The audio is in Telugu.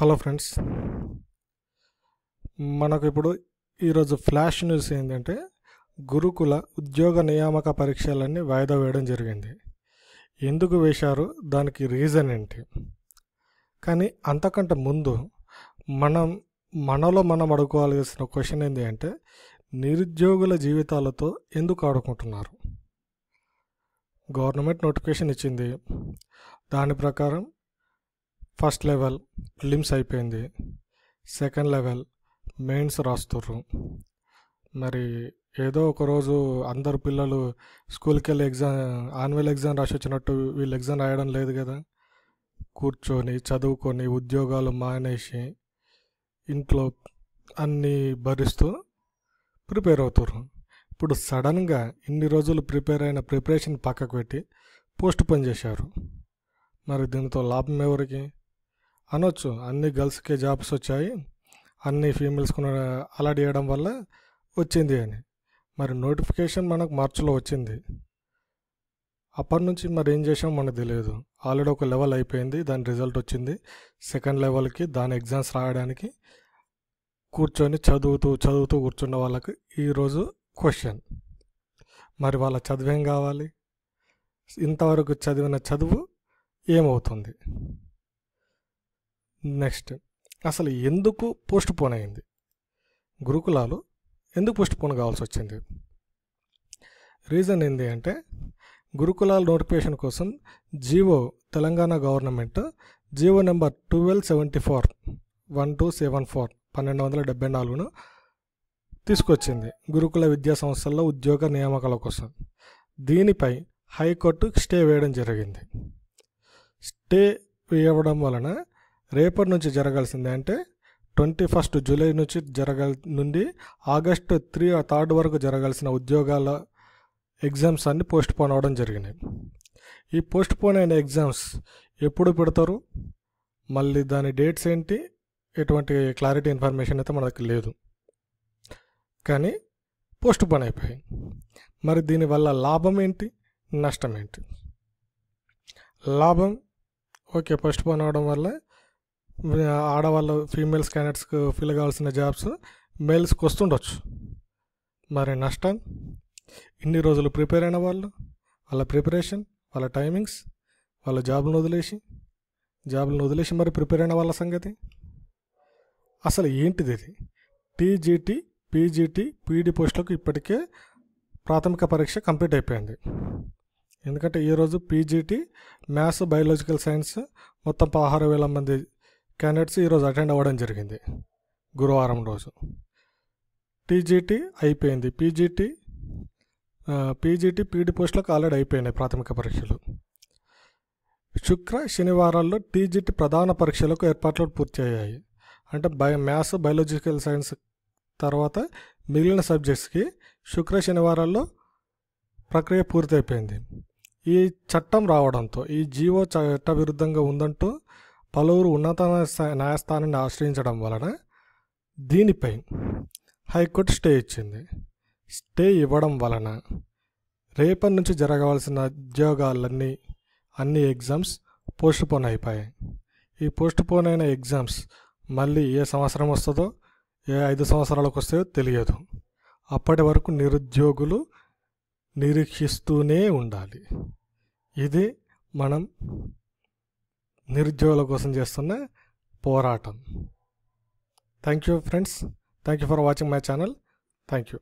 Hello friends. మనకు ఇప్పుడు ఈరోజు ఫ్లాష్ న్యూస్ ఏంటంటే గురుకుల ఉద్యోగ నియామక పరీక్షలన్నీ వాయిదా వేయడం జరిగింది. ఎందుకు వేశారు? దానికి రీజన్ ఏంటి? కానీ అంతకంటే ముందు మనం మనలో మనం అడుకోవాల్సిన క్వశ్చన్ ఏంటి అంటే నిరుద్యోగుల జీవితాలతో ఎందుకు ఆడుకుంటున్నారు? గవర్నమెంట్ నోటిఫికేషన్ ఇచ్చింది. దాని ప్రకారం ఫస్ట్ లెవెల్ ప్రిలిమ్స్ అయిపోయింది. సెకండ్ లెవెల్ మెయిన్స్ రాస్తుర్రు. మరి ఏదో ఒకరోజు అందరు పిల్లలు స్కూల్కి వెళ్ళి ఎగ్జామ్ ఆన్యువల్ ఎగ్జామ్ రాసి వచ్చినట్టు వీళ్ళు ఎగ్జామ్ రాయడం లేదు కదా. కూర్చొని చదువుకొని ఉద్యోగాలు మానేసి ఇంట్లో అన్నీ భరిస్తూ ప్రిపేర్ అవుతారు ఇప్పుడు సడన్గా ఇన్ని రోజులు ప్రిపేర్ అయిన ప్రిపరేషన్ పక్కకు పెట్టి పోస్ట్ పోన్ చేశారు. మరి దీంతో లాభం ఎవరికి? అనొచ్చు. అన్ని గర్ల్స్కే జాబ్స్ వచ్చాయి. అన్ని ఫీమేల్స్కు అలాట్ చేయడం వల్ల వచ్చింది అని. మరి నోటిఫికేషన్ మనకు మార్చిలో వచ్చింది. అప్పటి నుంచి మరి ఏం చేసాం మనకు తెలియదు. ఆల్రెడీ ఒక లెవెల్ అయిపోయింది. దాని రిజల్ట్ వచ్చింది. సెకండ్ లెవెల్కి దాని ఎగ్జామ్స్ రాయడానికి కూర్చొని చదువుతూ చదువుతూ కూర్చున్న వాళ్ళకి ఈరోజు క్వశ్చన్. మరి వాళ్ళ చదువేం కావాలి? ఇంతవరకు చదివిన చదువు ఏమవుతుంది? నెక్స్ట్. అసలు ఎందుకు పోస్ట్ పోన్ అయింది? గురుకులాలు ఎందుకు పోస్ట్ పోన్ కావాల్సి వచ్చింది రీజన్ ఏంటి అంటే గురుకులాల నోటిఫికేషన్ కోసం GO Telangana government GO number twelve seventy four one two seven four పన్నెండు వందల డెబ్బై నాలుగును తీసుకొచ్చింది గురుకుల విద్యా సంస్థల్లో ఉద్యోగ నియామకాల కోసం. దీనిపై హైకోర్టు స్టే వేయడం జరిగింది. స్టే వేయడం వలన రేపటి నుంచి జరగాల్సిందే అంటే ట్వంటీ ఫస్ట్ జూలై నుంచి జరగాల్ నుండి ఆగస్టు త్రీ థర్డ్ వరకు జరగాల్సిన ఉద్యోగాల ఎగ్జామ్స్ అన్ని పోస్ట్ పోన్ అవ్వడం జరిగినాయి. ఈ పోస్ట్ పోన్ అయిన ఎగ్జామ్స్ ఎప్పుడు పెడతారు? మళ్ళీ దాని డేట్స్ ఏంటి? ఎటువంటి క్లారిటీ ఇన్ఫర్మేషన్ అయితే మనకు లేదు. కానీ పోస్ట్ పోన్ అయిపోయాయి మరి దీనివల్ల లాభం ఏంటి? నష్టం ఏంటి? లాభం ఓకే పోస్ట్ పోన్ అవడం వల్ల ఆడవాళ్ళు ఫీమేల్స్ క్యాండిడేట్స్కి ఫిల్ కావాల్సిన జాబ్స్ మేల్స్కి వస్తుండొచ్చు. మరి నష్టం? ఇన్ని రోజులు ప్రిపేర్ అయిన వాళ్ళు వాళ్ళ ప్రిపరేషన్ వాళ్ళ టైమింగ్స్ వాళ్ళ జాబ్లను వదిలేసి జాబ్లను వదిలేసి మరి ప్రిపేర్ అయిన వాళ్ళ సంగతి? అసలు ఏంటిది ఇది? టీజీటీ పీజీటీ పీడీ పోస్టులకు ఇప్పటికే ప్రాథమిక పరీక్ష కంప్లీట్ అయిపోయింది. ఎందుకంటే ఈరోజు పీజీటీ మ్యాథ్స్ బయాలజికల్ సైన్స్ మొత్తం పదహారు వేల మంది క్యాండిడేట్స్ ఈరోజు అటెండ్ అవ్వడం జరిగింది. గురువారం రోజు. టీజీటీ అయిపోయింది. పీజీటీ పీజీటీ పీడీ పోస్టులకు ఆల్రెడీ అయిపోయినాయి ప్రాథమిక పరీక్షలు. శుక్ర శనివారాల్లో టీజీటీ ప్రధాన పరీక్షలకు ఏర్పాట్లు పూర్తి అయ్యాయి. అంటే బయ మ్యాథ్స్ బయాలజికల్ సైన్స్ తర్వాత మిగిలిన సబ్జెక్ట్స్కి శుక్ర శనివారాల్లో ప్రక్రియ పూర్తయిపోయింది. ఈ చట్టం రావడంతో ఈ జీవో చట్ట విరుద్ధంగా ఉందంటూ పలువురు ఉన్నత న్యాయస్థానాన్ని ఆశ్రయించడం వలన దీనిపై హైకోర్టు స్టే ఇచ్చింది. స్టే ఇవ్వడం వలన రేపటి నుంచి జరగవలసిన ఉద్యోగాలన్నీ అన్ని ఎగ్జామ్స్ పోస్ట్పోన్ అయిపోయాయి. ఈ పోస్ట్పోన్ అయిన ఎగ్జామ్స్ మళ్ళీ ఏ సంవత్సరం వస్తుందో ఏ ఐదు సంవత్సరాలకు వస్తాయో తెలియదు. అప్పటి వరకు నిరుద్యోగులు నిరీక్షిస్తూనే ఉండాలి. ఇది మనం నిరుద్యోగుల కోసం చేస్తున్న పోరాటం. Thank you friends thank you for watching my channel thank you